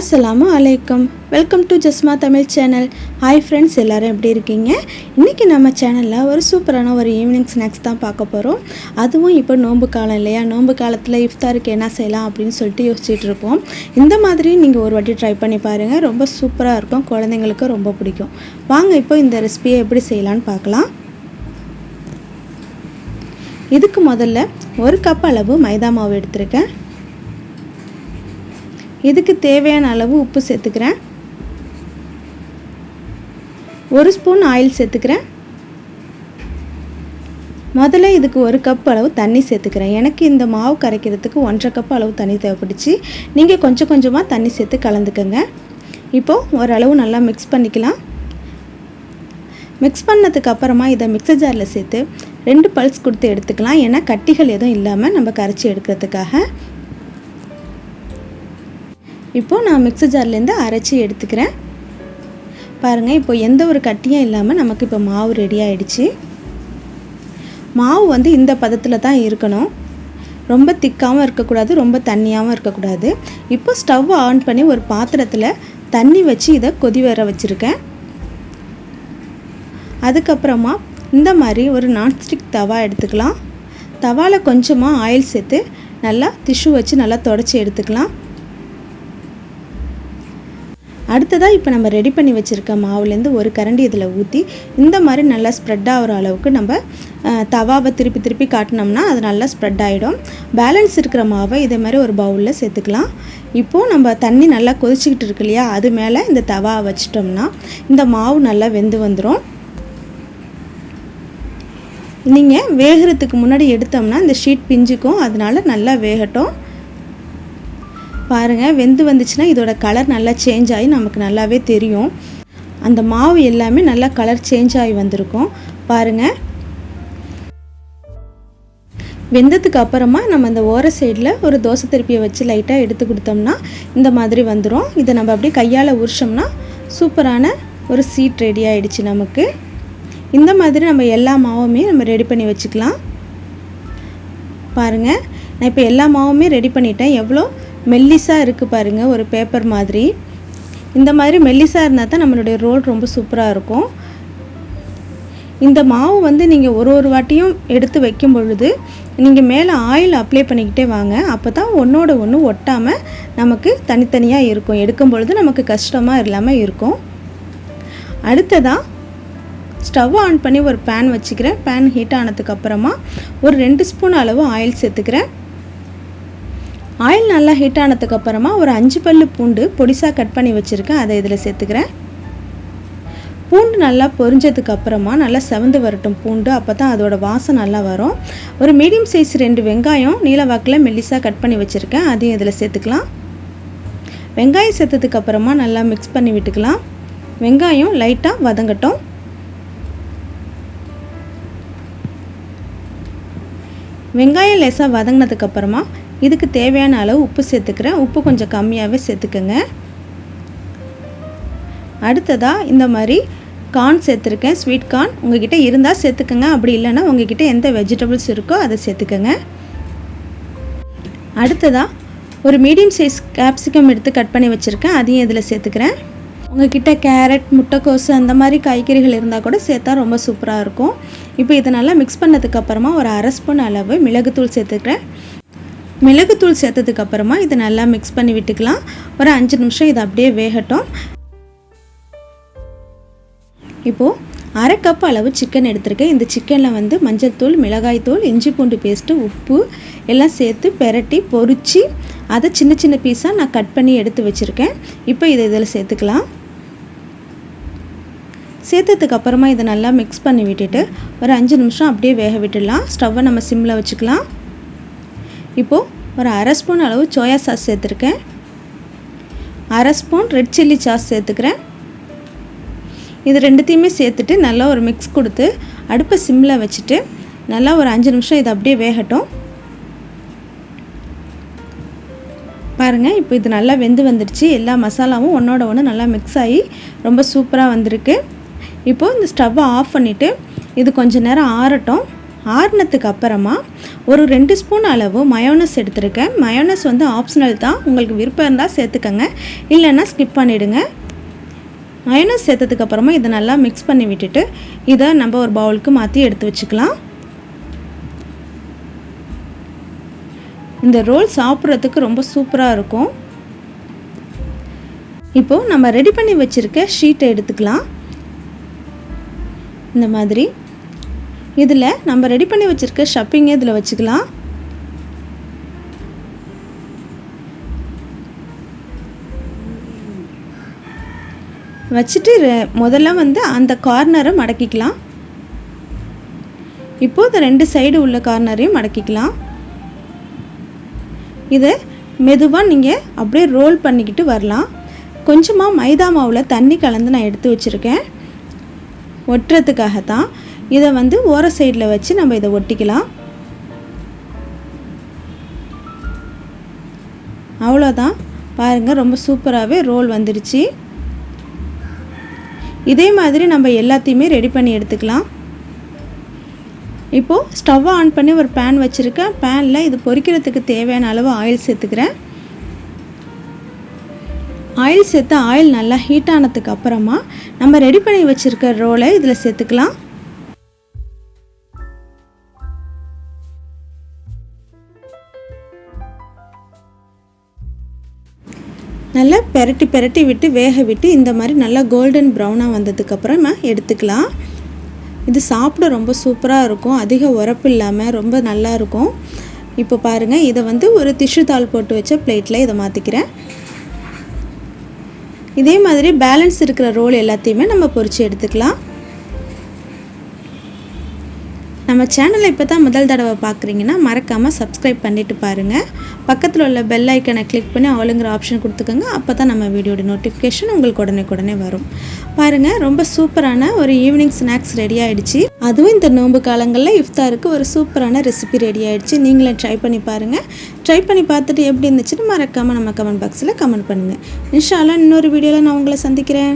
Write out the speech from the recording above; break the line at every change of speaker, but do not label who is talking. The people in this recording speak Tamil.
அஸ்ஸலாமு அலைக்கும். Welcome to Jasma Tamil channel. Hi friends எல்லோரும் எப்படி இருக்கீங்க? இன்றைக்கி நம்ம சேனலில் ஒரு சூப்பரான ஒரு ஈவினிங் ஸ்நாக்ஸ் தான் பார்க்க போகிறோம் அதுவும் இப்போ நோன்பு காலம் இல்லையா? நோன்பு காலத்தில் இஃப்தாருக்கு என்ன செய்யலாம் அப்படின்னு சொல்லிட்டு யோசிச்சுட்டு இருப்போம். இந்த மாதிரி நீங்கள் ஒரு வாட்டி ட்ரை பண்ணி பாருங்கள் ரொம்ப சூப்பராக இருக்கும். குழந்தைங்களுக்கு ரொம்ப பிடிக்கும். வாங்க இப்போ இந்த ரெசிபியை எப்படி செய்யலான்னு பார்க்கலாம். இதுக்கு முதல்ல ஒரு கப் அளவு மைதா மாவு எடுத்திருக்கேன். இதுக்கு தேவையான அளவு உப்பு சேர்த்துக்கிறேன். ஒரு ஸ்பூன் ஆயில் சேர்த்துக்கிறேன். முதல்ல இதுக்கு ஒரு கப் அளவு தண்ணி சேர்த்துக்கிறேன். எனக்கு இந்த மாவு கரைக்கிறதுக்கு ஒன்றரை கப் அளவு தண்ணி தேவைப்பட்டுச்சு நீங்கள் கொஞ்சம் கொஞ்சமாக தண்ணி சேர்த்து கலந்துக்கோங்க. இப்போது ஓரளவு நல்லா மிக்ஸ் பண்ணிக்கலாம். மிக்ஸ் பண்ணதுக்கு அப்புறமா இதை மிக்சர் ஜாரில் சேர்த்து ரெண்டு பல்ஸ் கொடுத்து எடுத்துக்கலாம். ஏன்னா கட்டிகள் எதுவும் இல்லாமல் நம்ம கரைச்சி எடுக்கிறதுக்காக. இப்போது நான் மிக்சர் ஜார்லேருந்து அரைச்சி எடுத்துக்கிறேன். பாருங்கள் இப்போ எந்த ஒரு கட்டியும் இல்லாமல் நமக்கு இப்போ மாவு ரெடி ஆகிடுச்சு மாவு வந்து இந்த பதத்தில் தான் இருக்கணும். ரொம்ப திக்காகவும் இருக்கக்கூடாது ரொம்ப தண்ணியாகவும் இருக்கக்கூடாது. இப்போ ஸ்டவ் ஆன் பண்ணி ஒரு பாத்திரத்தில் தண்ணி வச்சு இதை கொதி வர வச்சுருக்கேன். அதுக்கப்புறமா இந்த மாதிரி ஒரு நான்ஸ்டிக் தவா எடுத்துக்கலாம். தவாவில் கொஞ்சமாக ஆயில் சேர்த்து நல்லா டிஷ்யூ வச்சு நல்லா தொடச்சி எடுத்துக்கலாம். அடுத்ததாக இப்போ நம்ம ரெடி பண்ணி வச்சுருக்க மாவுலேருந்து ஒரு கரண்டி இதில் ஊற்றி இந்த மாதிரி நல்லா ஸ்ப்ரெட் ஆகிற அளவுக்கு நம்ம தவாவை திருப்பி திருப்பி காட்டினோம்னா அது நல்லா ஸ்ப்ரெட் ஆகிடும் பேலன்ஸ் இருக்கிற மாவை இதே மாதிரி ஒரு பவுலில் சேர்த்துக்கலாம். இப்போது நம்ம தண்ணி நல்லா கொதிச்சிக்கிட்டு இருக்கு இல்லையா அது மேலே இந்த தவாவை வச்சிட்டோம்னா இந்த மாவு நல்லா வெந்து வந்துடும் நீங்கள் வேகிறதுக்கு முன்னாடி எடுத்தோம்னா இந்த ஷீட் பிஞ்சுக்கும் அதனால நல்லா வேகட்டும். பாருங்கள் வெந்து வந்துச்சுன்னா இதோட கலர் நல்லா சேஞ்ச் ஆகி நமக்கு நல்லாவே தெரியும். அந்த மாவு எல்லாமே நல்லா கலர் சேஞ்ச் ஆகி வந்திருக்கும். பாருங்கள் வெந்ததுக்கு அப்புறமா நம்ம அந்த ஓர சைடில் ஒரு தோசை திருப்பியை வச்சு லைட்டாக எடுத்து கொடுத்தோம்னா இந்த மாதிரி வந்துடும் இதை நம்ம அப்படியே கையால் உரிச்சோம்னா சூப்பரான ஒரு சீட் ரெடி ஆகிடுச்சு நமக்கு. இந்த மாதிரி நம்ம எல்லா மாவுமே நம்ம ரெடி பண்ணி வச்சுக்கலாம். பாருங்கள் நான் இப்போ எல்லா மாவுமே ரெடி பண்ணிட்டேன். எவ்வளோ மெல்லிஸாக இருக்குது பாருங்கள் ஒரு பேப்பர் மாதிரி. இந்த மாதிரி மெல்லிஸாக இருந்தால் தான் நம்மளுடைய ரோல் ரொம்ப சூப்பராக இருக்கும். இந்த மாவு வந்து நீங்கள் ஒரு ஒரு வாட்டியும் எடுத்து வைக்கும் பொழுது நீங்கள் மேலே ஆயில் அப்ளை பண்ணிக்கிட்டே வாங்க. அப்போ தான் ஒன்றோட ஒன்று ஒட்டாமல் நமக்கு தனித்தனியாக இருக்கும். எடுக்கும் பொழுது நமக்கு கஷ்டமாக இல்லாமல் இருக்கும். அடுத்ததாக ஸ்டவ் ஆன் பண்ணி ஒரு பேன் வச்சுக்கிறேன். பேன் ஹீட் ஆனதுக்கப்புறமா ஒரு ரெண்டு ஸ்பூன் அளவு ஆயில் சேர்த்துக்கிறேன். ஆயில் நல்லா ஹீட் ஆனதுக்கப்புறமா ஒரு அஞ்சு பல்லு பூண்டு பொடிசாக கட் பண்ணி வச்சுருக்கேன். அதை இதில் சேர்த்துக்கிறேன். பூண்டு நல்லா பொரிஞ்சதுக்கு அப்புறமா நல்லா செவந்து வரட்டும் பூண்டு. அப்போ தான் அதோட வாசம் நல்லா வரும். ஒரு மீடியம் சைஸ் ரெண்டு வெங்காயம் நீல வாக்கில் மெல்லிசாக கட் பண்ணி வச்சுருக்கேன். அதையும் இதில் சேர்த்துக்கலாம். வெங்காயம் சேர்த்ததுக்கு அப்புறமா நல்லா மிக்ஸ் பண்ணி விட்டுக்கலாம். வெங்காயம் லைட்டாக வதங்கட்டும். வெங்காயம் லேசாக வதங்கினதுக்கப்புறமா இதுக்கு தேவையான அளவு உப்பு சேர்த்துக்கிறேன். உப்பு கொஞ்சம் கம்மியாகவே சேர்த்துக்கோங்க. அடுத்ததாக இந்த மாதிரி கார்ன் சேர்த்துருக்கேன். ஸ்வீட் கார்ன் உங்ககிட்ட இருந்தால் சேர்த்துக்கோங்க. அப்படி இல்லைன்னா உங்ககிட்ட எந்த வெஜிடபிள்ஸ் இருக்கோ அதை சேர்த்துக்கோங்க. அடுத்ததாக ஒரு மீடியம் சைஸ் கேப்சிகம் எடுத்து கட் பண்ணி வச்சுருக்கேன். அதையும் இதில் சேர்த்துக்கிறேன். உங்ககிட்ட கேரட் முட்டைக்கோசு அந்த மாதிரி காய்கறிகள் இருந்தால் கூட சேர்த்தா ரொம்ப சூப்பராக இருக்கும். இப்போ இதை நல்லா மிக்ஸ் பண்ணதுக்கப்புறமா ஒரு அரை ஸ்பூன் அளவு மிளகுத்தூள் சேர்த்துக்கிறேன். மிளகுத்தூள் சேர்த்ததுக்கப்புறமா இதை நல்லா மிக்ஸ் பண்ணி விட்டுக்கலாம். ஒரு அஞ்சு நிமிஷம் இதை அப்படியே வேகட்டும். இப்போது அரை கப் அளவு சிக்கன் எடுத்திருக்கேன். இந்த சிக்கனில் வந்து மஞ்சள் தூள் மிளகாய் தூள் இஞ்சி பூண்டு பேஸ்ட்டு உப்பு எல்லாம் சேர்த்து பெரட்டி பொரித்து அதை சின்ன சின்ன பீஸாக நான் கட் பண்ணி எடுத்து வச்சுருக்கேன். இப்போ இதை இதில் சேர்த்துக்கலாம். சேர்த்ததுக்கு அப்புறமா இதை நல்லா மிக்ஸ் பண்ணி விட்டுட்டு ஒரு அஞ்சு நிமிஷம் அப்படியே வேக விட்டுடலாம். ஸ்டவ்வை நம்ம சிம்மில் வச்சுக்கலாம். இப்போது ஒரு அரை ஸ்பூன் அளவு சோயா சாஸ் சேர்த்துருக்கேன். அரை ஸ்பூன் ரெட் சில்லி சாஸ் சேர்த்துக்கிறேன். இது ரெண்டுத்தையுமே சேர்த்துட்டு நல்லா ஒரு மிக்ஸ் கொடுத்து அடுப்பை சிம்மில் வச்சுட்டு நல்லா ஒரு அஞ்சு நிமிஷம் இது அப்படியே வேகட்டும். பாருங்கள் இப்போ இது நல்லா வெந்து வந்துடுச்சு எல்லா மசாலாவும் ஒன்றோட ஒன்று நல்லா மிக்ஸ் ஆகி ரொம்ப சூப்பராக வந்திருக்கு. இப்போது இந்த ஸ்டவ்வை ஆஃப் பண்ணிவிட்டு இது கொஞ்சம் நேரம் ஆறட்டும். ஆறினத்துக்கு அப்புறமா ஒரு ரெண்டு ஸ்பூன் அளவு மயோனஸ் எடுத்திருக்கேன். மயோனஸ் வந்து ஆப்ஷனல் தான். உங்களுக்கு விருப்பம் இருந்தால் சேர்த்துக்கங்க. இல்லைன்னா ஸ்கிப் பண்ணிவிடுங்க மயோனஸ் சேர்த்ததுக்கு அப்புறமா இதை நல்லா மிக்ஸ் பண்ணி விட்டுட்டு இதை நம்ம ஒரு பவுலுக்கு மாற்றி எடுத்து வச்சுக்கலாம். இந்த ரோல் சாப்பிட்றதுக்கு ரொம்ப சூப்பராக இருக்கும். இப்போது நம்ம ரெடி பண்ணி வச்சுருக்க ஷீட்டை எடுத்துக்கலாம். இந்த மாதிரி. இதில் நம்ம ரெடி பண்ணி வச்சுருக்க ஷப்பிங்கை இதில் வச்சுக்கலாம். வச்சுட்டு முதல்ல வந்து அந்த கார்னரை மடக்கிக்கலாம். இப்போது இந்த ரெண்டு சைடு உள்ள கார்னரையும் மடக்கிக்கலாம். இதை மெதுவாக நீங்கள் அப்படியே ரோல் பண்ணிக்கிட்டு வரலாம். கொஞ்சமாக மைதா மாவில் தண்ணி கலந்து நான் எடுத்து வச்சுருக்கேன். ஒட்டுறதுக்காக தான் இதை வந்து ஓர சைடில் வச்சு நம்ம இதை ஒட்டிக்கலாம். அவ்வளோதான். பாருங்கள் ரொம்ப சூப்பராகவே ரோல் வந்துடுச்சு இதே மாதிரி நம்ம எல்லாத்தையுமே ரெடி பண்ணி எடுத்துக்கலாம். இப்போது ஸ்டவ்வை ஆன் பண்ணி ஒரு பேன் வச்சுருக்கேன். பேனில் இது பொரிக்கிறதுக்கு தேவையான அளவு ஆயில் சேர்த்துக்கிறேன். ஆயில் சேர்த்து ஆயில் நல்லா ஹீட் ஆனதுக்கு அப்புறமா நம்ம ரெடி பண்ணி வச்சுருக்க ரோலை இதில் சேர்த்துக்கலாம். நல்லா பெரட்டி பெரட்டி விட்டு வேக விட்டு இந்த மாதிரி நல்லா கோல்டன் ப்ரௌனாக வந்ததுக்கப்புறமா எடுத்துக்கலாம். இது சாப்பிட ரொம்ப சூப்பராக இருக்கும். அதிக உரப்பு இல்லாமல் ரொம்ப நல்லா இருக்கும். இப்போ பாருங்கள் இதை வந்து ஒரு திஷு தாள் போட்டு வச்ச பிளேட்டில் இதை மாற்றிக்கிறேன் இதே மாதிரி பேலன்ஸ் இருக்கிற ரோல் எல்லாத்தையுமே நம்ம பொறிச்சு எடுத்துக்கலாம். நம்ம சேனலை இப்போ தான் முதல் தடவை பார்க்குறீங்கன்னா மறக்காமல் சப்ஸ்கிரைப் பண்ணிவிட்டு பாருங்கள் பக்கத்தில் உள்ள பெல் ஐக்கனை கிளிக் பண்ணி ஆளுங்கிற ஆப்ஷன் கொடுத்துக்கோங்க. அப்போ தான் நம்ம வீடியோட நோட்டிஃபிகேஷன் உங்களுக்கு உடனே உடனே வரும். பாருங்கள் ரொம்ப சூப்பரான ஒரு ஈவினிங் ஸ்நாக்ஸ் ரெடி ஆகிடுச்சு அதுவும் இந்த நோன்பு காலங்களில் இஃப்தாருக்கு ஒரு சூப்பரான ரெசிபி ரெடி ஆகிடுச்சு நீங்களும் ட்ரை பண்ணி பாருங்கள் ட்ரை பண்ணி பார்த்துட்டு எப்படி இருந்துச்சுன்னு மறக்காமல் நம்ம கமெண்ட் பாக்ஸில் கமெண்ட் பண்ணுங்கள் இன்ஷால்லாம் இன்னொரு வீடியோவில் நான் உங்களை சந்திக்கிறேன்.